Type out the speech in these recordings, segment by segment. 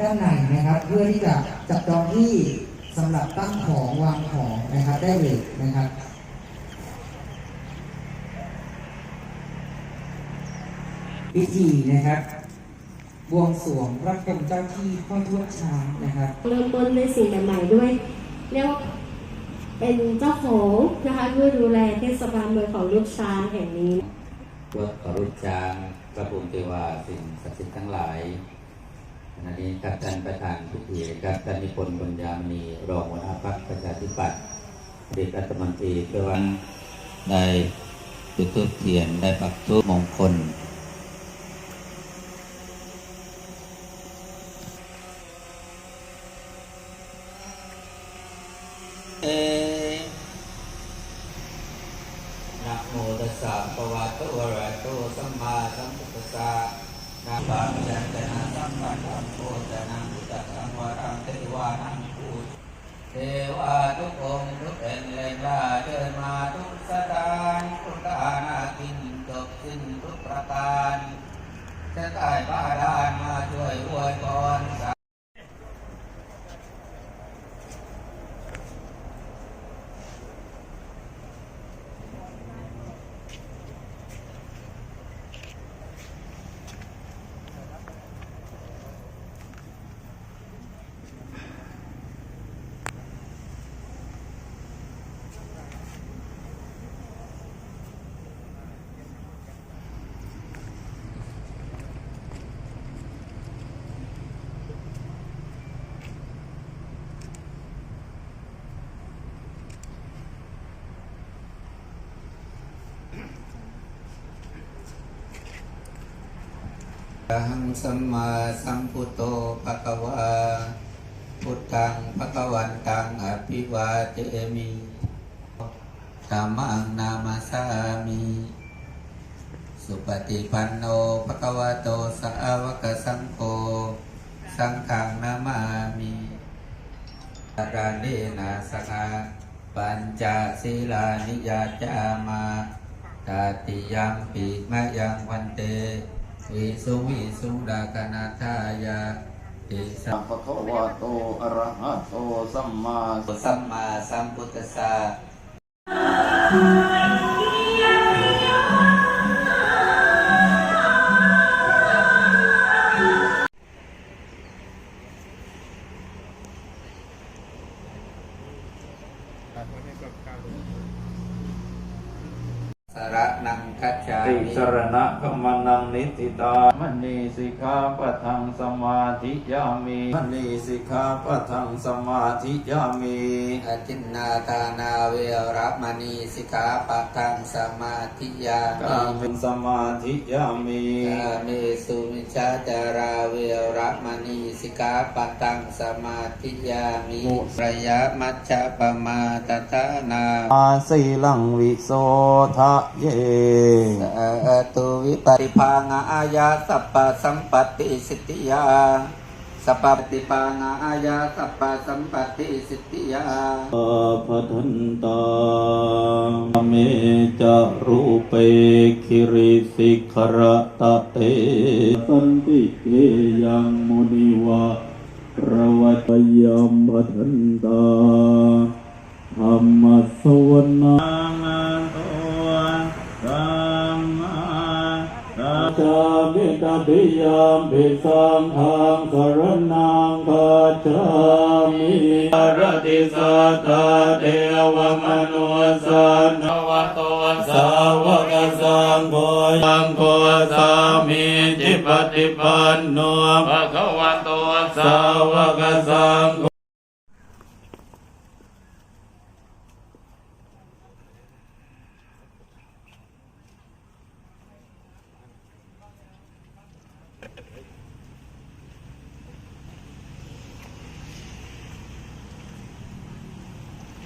ด้านในนะครับ เพื่อที่จะจับจองที่สำหรับตั้งของวางของนะครับได้เลยนะครับพิธีนะครับบวงสรวงพระพรหมเจ้าที่พ่อทวดช้างนะครับ เริ่มต้นในสิ่งใหม่ๆด้วย เรียกว่าเป็นเจ้าของนะคะเพื่อดูแลเทศบาลเมืองของลูกช้างแห่งนี้เพื่อขอรุจางพระภูมิเทวาสิ่งศักดิ์สิทธิ์ทั้งหลายข ณะนี้ครับท่านประธานพิธีครับท่านนิพนธ์บุญญามณีรองหัวหน้าพรรคประชาธิปัตย์เด็กรัฐมนตรีเพื่อวันได้จุดทูปเทียนได้ปักทูปมงคล เอนะโมตัสสะภะคะวะโตอะระหะโตสัมมาสัมพุทธัสสะ นะปะยันตนะสัมปันโพตนะพุทธัสสะวรังเทวานังปูเทวาทุกองทุกเป็นเลนลาเดินมาทุกสถานทุกทานากินจบสิ้นทุกประการจะตายบาดานมาช่วยอวยพรสา หังสัมมาสัมพุทโธภะคะวาพุทธังภะคะวันตังอภิวาเทมิธัมมังนามาสามิ สุปฏิปันโนภะคะวะโตสาวกสังโฆ สังฆังนามามิอาการเดนะสกาปัญจศีลานิยาจามาตติยังปีมะยังวันเต วิสุวิสุดากนาทายาติสัมภะคะวะโตอะระหะโตสัมมาสัมมาสัมพุทธัสสะสระนังคัจฉาติมิสรณะขมานังนิติตามณีสิกขาปะทังสมาธิยามิมณีสิกขาปะทังสมาธิยามิอาจินนาทานาเวรมณีสิกขาปะทังสมาธิยากามิมิสมาธิยามิยามิสุมิชาจาราเวรมณีสิกขาปะทังสมาธิยามิระยะมัชฌะปมาตตานาอาสีลังวิโสทะเยสาตุวิปริภาณอาญาสัพพะสัมปติสิทธิยาสัพพะปฏิภาณอาญาสัพพะสัมปติสิทธิยาปะทันตาเมจะรูเปคิริสิขระตะเตสันติเกยังมุนิวะระวัตยัมปะทันตาธรรมสวนา จามิตติยามปิสังฆังสรนังคัจามิรติสัตตาเทวมนุสานวะโตสาวกสังโฆสังโฆสามีจิปฏิปันโนภะคะวะโตสาวกสังโฆ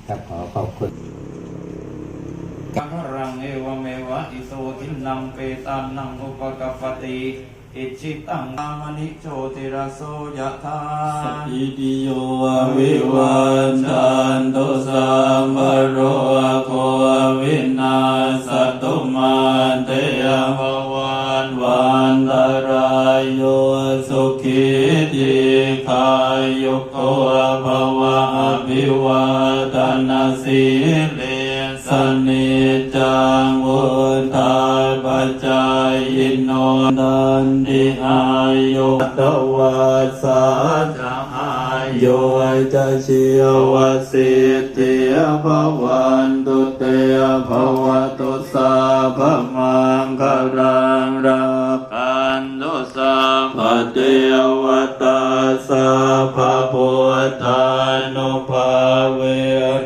ครับขอขอบคุณ กัมพรังเอวเมวะ อิโสทินังเปตานังอุปกัปปติอิจิตังนามนิโชติระโสยะธาสัิติโยวิวันจันตุสัมภโรโควินาสตุมาเตยภวันวานตรายโยสุขิติขายุโกภวะอภิวาทนาสีเลสนิจังวุ จายโนดันติอายุตวัสสะจะอายุจะชีวสิทธิภวันตุเตภวตุสาภมังคารังรักันตุสัมปเทวตาสัพพพุทธานุภาเว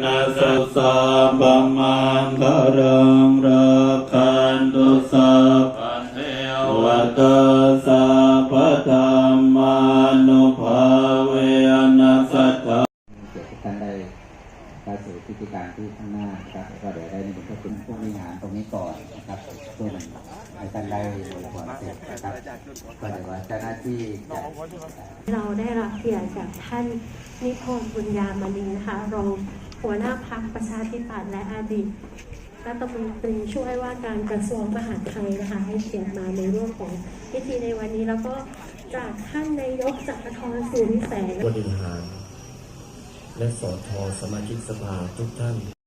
นัสสะภมังคารัง ตาสัพพธรรมานุภาเวนัสสะเกี่ยวกับท่านได้เข้าสู่พิธีการที่ข้างหน้านะครับก็เดี๋ยวได้ในหนึ่งก็เป็นผู้บริหารตรงนี้ก่อนนะครับส่วนให้ท่านได้บริหารเสร็จนะครับก็เดี๋ยวว่าเจ้าหน้าที่จะเราได้รับเกียรติจากท่านนิพนธ์บุญญามณีนะคะรองหัวหน้าพักประชาธิปัตย์และอดีต รัฐมนตรีช่วยว่าการกระทรวงมหาดไทยนะคะ ให้เกียรติมาในร่วมของพิธีในวันนี้แล้วก็จากท่านนายกจักรทรสุริแสงบริหาร และสอทอสมาชิกสภาทุกท่านน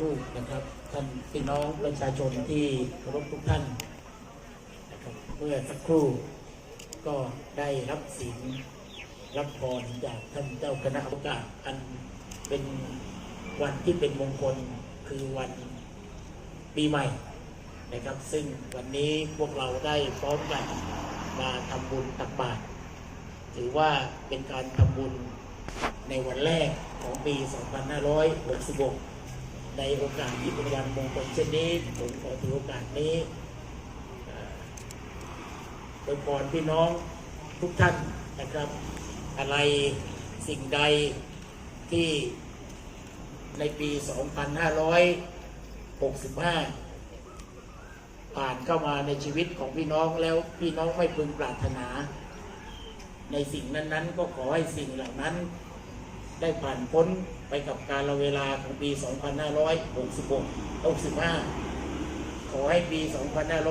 ลูกนะครับท่านพี่น้องประชาชนที่เคารพทุกท่านเมื่อสักครู่ก็ได้รับศีลรับพรจากท่านเจ้าคณะโอกาสอันเป็น วันที่เป็นมงคลคือวันปีใหม่นะครับ ซึ่งวันนี้พวกเราได้พร้อมกันมาทำบุญตักบาตรถือว่าเป็นการทำบุญในวันแรกของปี 2566 ในโอกาสที่เป็นวันมงคลเช่นนี้ผมขอถือโอกาสนี้เอ่อโดยพรพี่น้องทุกท่านนะครับ อะไรสิ่งใดที่ ในปี 2565 ผ่านเข้ามาในชีวิตของพี่น้องแล้วพี่น้องไม่พึงปรารถนา ในสิ่งนั้น ๆ ก็ขอให้สิ่งเหล่านั้น ได้ผ่านพ้นไปกับการละเวลาของปี 2566 65 ขอให้ปี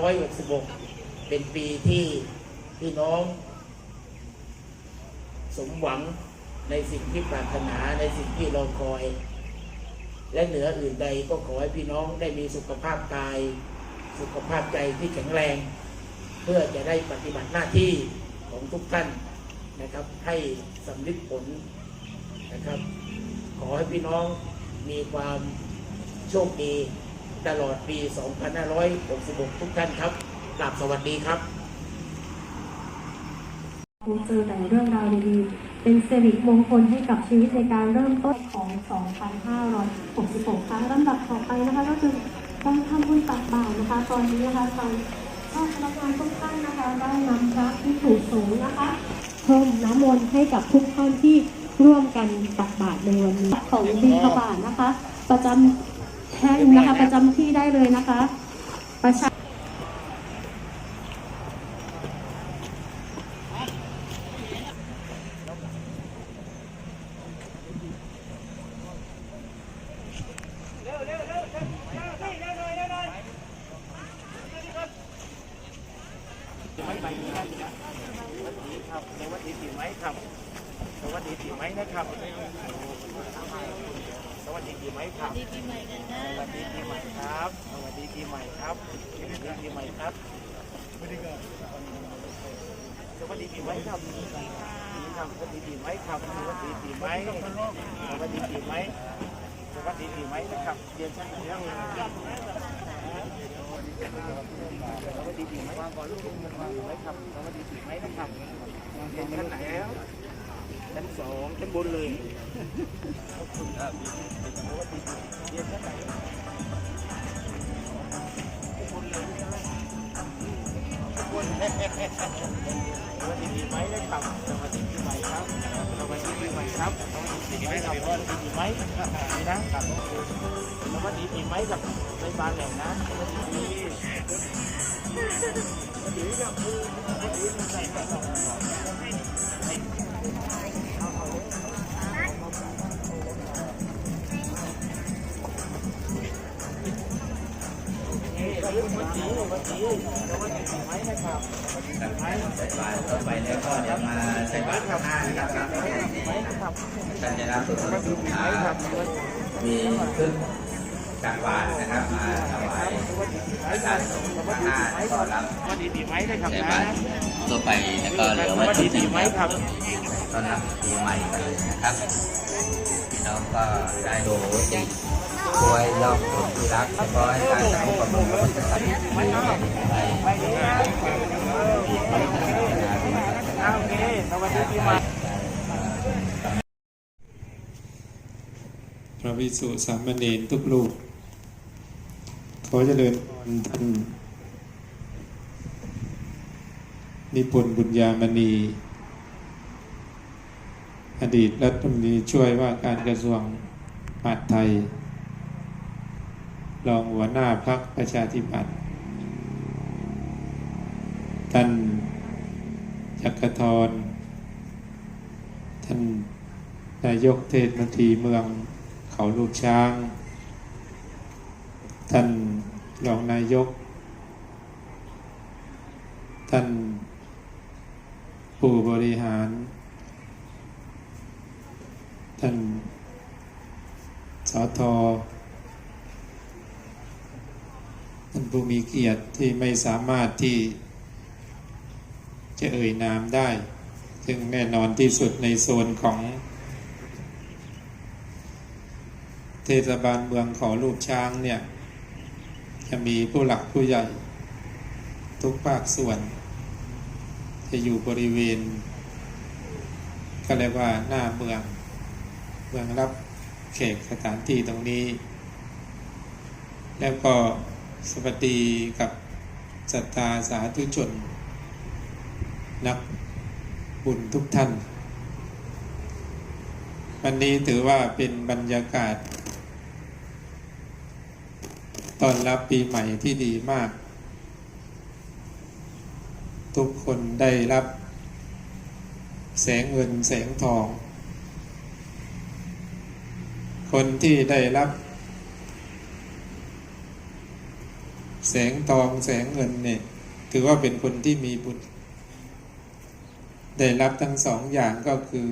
2566 เป็นปีที่พี่น้อง สมหวังในสิ่งที่ปรารถนาในสิ่งที่รอคอย และเหนืออื่นใดก็ขอให้พี่น้องได้มีสุขภาพกาย สุขภาพใจที่แข็งแรง เพื่อจะได้ปฏิบัติหน้าที่ของทุกท่านนะครับ ให้สำลิดผลนะครับ ขอให้พี่น้องมีความโชคดีตลอดปี 2566 ทุกท่านครับกราบสวัสดีครับเจอแต่เรื่องราวดีๆ เป็นสิริมงคลให้กับชีวิตในการเริ่มต้นของ 2566 ค่ะลำดับต่อไปนะคะก็คือการทำบุญตักบาตรนะคะ ตอนนี้นะคะทางเจ้าพนักงานทุกท่านนะคะได้นำพระที่ถูกสงฆ์นะคะเพิ่มน้ำมนต์ให้กับทุกท่านที่ร่วมกันตักบาตรในวันนี้ของบิณฑบาตนะคะ ประจำแท่นนะคะประจำที่ได้เลยนะคะ ประชา ครับสวัสดีปีใหม่ครับ สวัสดีปีใหม่นะครับ สวัสดี ปีใหม่ครับสวัสดีปีใหม่กันนะสวัสดีปีใหม่ครับสวัสดีปีใหม่ครับสวัสดีปีใหม่ครับสวัสดีปีใหม่ครับครับสวัสดีปีใหม่ครับสวัสดีปีใหม่สวัสดีปีใหม่สวัสดีปีใหม่นะครับเรียนชั้นเรียนสวัสดีปีใหม่ก่อนลูกปีใหม่ครับสวัสดีปีใหม่นะครับเรียนชั้นไหนแล้ว ชั้นสองชั้นบนเลยขอบคุณครับสวัสดีเรียนชั้นไหนชั้นบนเลยชั้นบนสวัสดีปีใหม่นะครับสวัสดีปีใหม่ครับสวัสดีปีใหม่ครับสวัสดีปีใหม่ครับสวัสดีปีใหม่นี่นะครับสวัสดีปีใหม่กับในบางแห่งนะสวัสดีปีสวัสดีครับสวัสดีใส่ครับนี่วัน ใส่บาตรต่อไปแล้วก็เดี๋ยวมาใส่บาตรข้างหน้านะครับท่านจะรับส่วนสุดท้ามีขึ้นจากบาตรนะครับมาถวายอาจารย์สงฆ์ข้างหน้าแล้วก็รับใส่บาตรทั่วไปแล้วก็เหลือไว้ที่หนึ่งครับต้อนรับปีใหม่นะครับพี่น้องก็ได้ดูติ ช่วยยอมคนที่รักแล้วก็ให้การสนับสนุนคนจะทำให้ไปพระวิสุสามเณรทุกลูกขอเจริญท่านนิพนธ์บุญญามณี อดีตรัฐมนตรีช่วยว่าการกระทรวงมหาดไทย รองหัวหน้าพักประชาธิปัตย์ท่านจักรทรท่านนายกเทศมนตรีเมืองเขาลูกช้าง ท่านรองนายก ท่านผู้บริหาร ท่านสอทอท่านผู้มีเกียรติที่ไม่สามารถที่จะเอ่ยนามได้ ซึ่งแน่นอนที่สุดในโซนของ เทศบาลเมืองขอลูกช้างเนี่ย จะมีผู้หลักผู้ใหญ่ ทุกภาคส่วน จะอยู่บริเวณ ก็เรียกว่าหน้าเมือง เมืองรับเขตสถานที่ตรงนี้ แล้วก็ สวัสดีกับศรัทธาสาธุชน นักบุญทุกท่าน วันนี้ถือว่าเป็นบรรยากาศ ตอนรับปีใหม่ที่ดีมาก ทุกคนได้รับ แสงเงินแสงทอง คนที่ได้รับ แสงทองแสงเงินเนี่ยถือว่าเป็นคนที่มีบุญ ได้รับทั้งสองอย่างก็คือ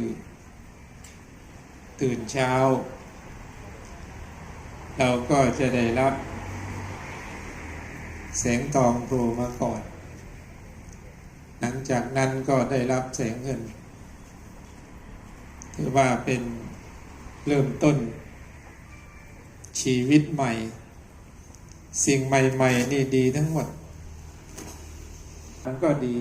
ตื่นเช้า เราก็จะได้รับ แสงทองโผล่มาก่อน หลังจากนั้นก็ได้รับแสงเงิน ถือว่าเป็นเริ่มต้นชีวิตใหม่ สิ่งใหม่ ๆ นี่ดีทั้งหมด มันก็ดี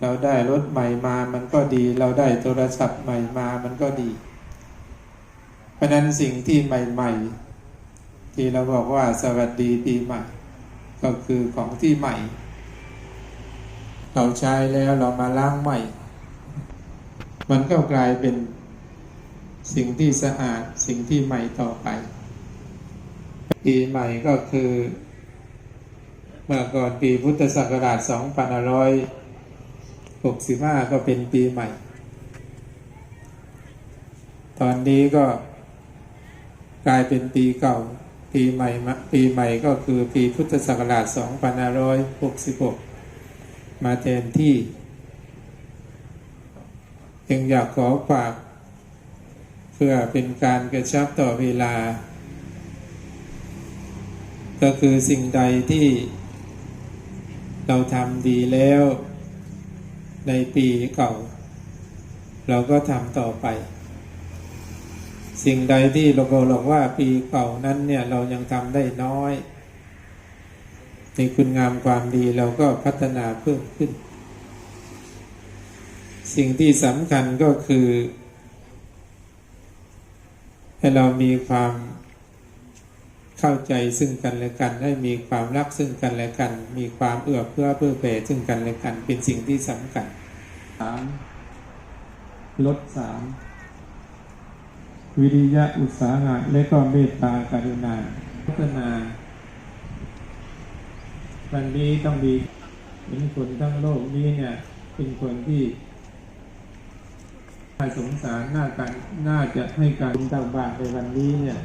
เราได้รถใหม่มา มันก็ดี เราได้โทรศัพท์ใหม่มา มันก็ดี เพราะนั้นสิ่งที่ใหม่ ๆ ที่เราบอกว่าสวัสดีปีใหม่ ก็คือของที่ใหม่ เราใช้แล้วเรามาล้างใหม่ มันก็กลายเป็นสิ่งที่สะอาดสิ่งที่ใหม่ต่อไป ปีใหม่ก็คือ เมื่อก่อนปีพุทธศักราช 2565 ก็เป็นปีใหม่ ตอนนี้ก็กลายเป็นปีเก่า ปีใหม่ปีใหม่ก็คือปีพุทธศักราช 2566 มาแทนที่ยังอยากขอฝาก เพื่อเป็นการกระชับต่อเวลา ก็คือสิ่งใดที่เราทำดีแล้ว ในปีเก่า เราก็ทำต่อไป สิ่งใดที่เราบอกว่าปีเก่านั้นเนี่ยเรายังทำได้น้อย ในคุณงามความดีเราก็พัฒนาเพิ่มขึ้น สิ่งที่สำคัญก็คือ ให้เรามีความ เข้าใจซึ่งกันและกันให้มีความรักซึ่งกันและกัน มีความเอื้อเพื่อเพื่อแผ่ซึ่งกันและกัน เป็นสิ่งที่สำคัญสามลดสามวิริยะอุตสาหะและก็เมตตาการุณาพัฒนา วันนี้ต้องดีเห็นคนทั้งโลกนี้เนี่ย เป็นคนที่น่าสงสารน่ากันน่าจะให้การต่างบาทในวันนี้เนี่ย